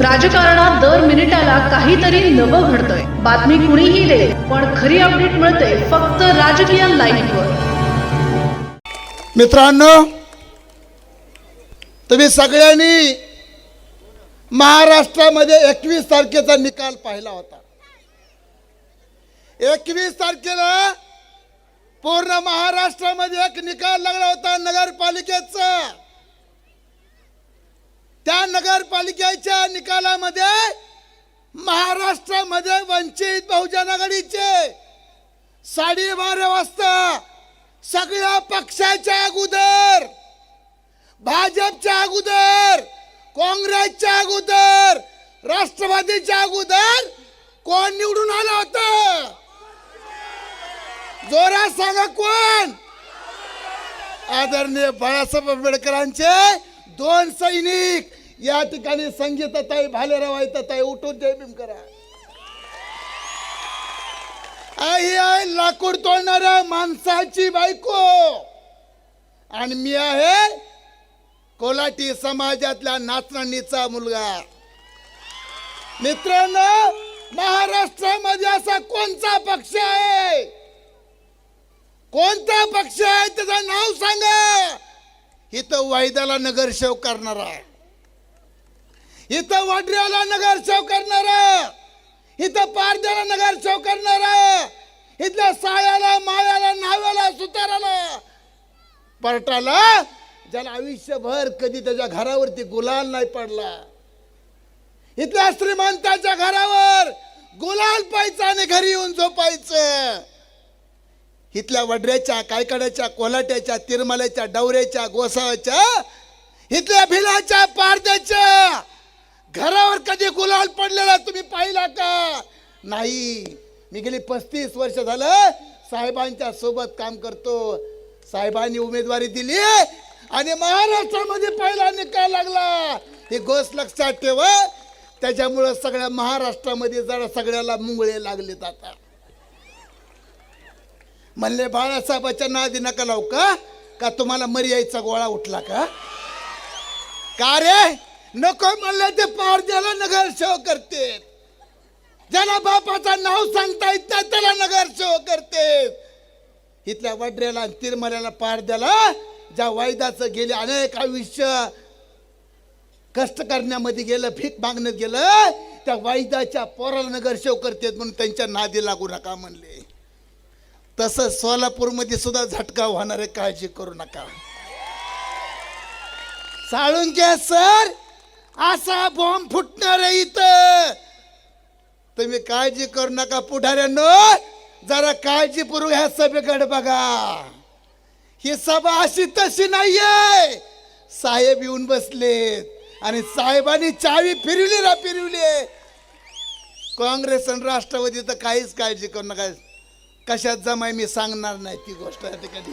राजकारणात दर मिनिटाला काहीतरी नवं घडतंय. बातमी कुणीही दे पण खरी अपडेट मिळते फक्त राजकीय लाईव्हवर मित्रांनो तुम्ही सगळ्यांनी महाराष्ट्रामध्ये एकवीस तारखेचा निकाल पाहिला होता. एकवीस तारखेला पूर्ण महाराष्ट्रामध्ये एक निकाल लागला होता नगरपालिकेचा. नगरपालिकेच्या निकालामध्ये महाराष्ट्रामध्ये वंचित बहुजन आघाडीचे साडेबारा वाजता सगळ्या पक्षाच्या अगोदर भाजपच्या अगोदर काँग्रेसच्या अगोदर राष्ट्रवादीच्या अगोदर कोण निवडून आलं होता? जोरात सांगा कोण? आदरणीय बाळासाहेब आंबेडकरांचे दोन सैनिक या ठिकाणी संगीतताई भालेराव ताई उठून जयभीम करा. आई आहे लाकूड तोडणाऱ्या माणसाची बायको. आणि मी आहे कोलाटी समाजातल्या नाचणीचा मुलगा. मित्रांनो महाराष्ट्रामध्ये असा कोणता पक्ष आहे? कोणता पक्ष आहे? त्याचं नाव सांगा. इथं वायद्याला नगरसेवक आहे इथं वाड्र्याला नगर सेव करणार इथं पारद्याला नगर सेव करणार इथल्या सायाला मायाला नाव्याला सुताराला. परटाला ज्याला आयुष्यभर कधी त्याच्या घरावरती गुलाल नाही पडला. इथल्या श्रीमंताच्या घरावर गुलाल पाहायचं आणि घरी येऊन झोपायचं. इथल्या वडऱ्याच्या कायकड्याच्या कोलाट्याच्या तिरमल्याच्या डवऱ्याच्या गोसाळ्याच्या इथल्या भिलाच्या पारद्याच्या घरावर कधी गुलाल पडलेला तुम्ही पाहिला का? नाही. मी गेली पस्तीस वर्ष झालं साहेबांच्या सोबत काम करतो. साहेबांनी उमेदवारी दिली आणि महाराष्ट्रामध्ये पहिला निकाल लागला. ही गोष्ट लक्षात ठेवा. त्याच्यामुळं सगळ्या महाराष्ट्रामध्ये जरा सगळ्याला मुंगळे लागले आता. म्हणले बाळासाहेबाच्या नादी नका लावू का? का तुम्हाला मर्याईचा गोळा उठला का? का रे? नको म्हणले ते पारद्याला नगरसेवक करते. ज्याला बापाचं नाव सांगता येत नाही त्याला नगरसेवक करते. इथल्या वड्रेला तिरमऱ्याला पार द्याला ज्या वायदाचं गेले अनेक आयुष्य कष्ट करण्यामध्ये गेलं भीक मागण्यात गेलं त्या वायदाच्या पोराला नगरसेवक करतेत म्हणून त्यांच्या नादी लागू नका म्हणले. तसंच सोलापूरमध्ये सुद्धा झटका होणार आहे काळजी करू नका. साळुंके सर. असा बॉम्ब फुटणार आहे इथं. तुम्ही काळजी करू नका पुढाऱ्यांनो. जरा काळजीपूर्वक ह्या सभेकडे बघा. ही सभा अशी तशी नाहीये. साहेब येऊन बसलेत आणि साहेबांनी चावी फिरवली ना फिरवली. काँग्रेस आणि राष्ट्रवादी तर काहीच काळजी करू नका. कशात जमाय मी सांगणार नाही ती गोष्ट या ठिकाणी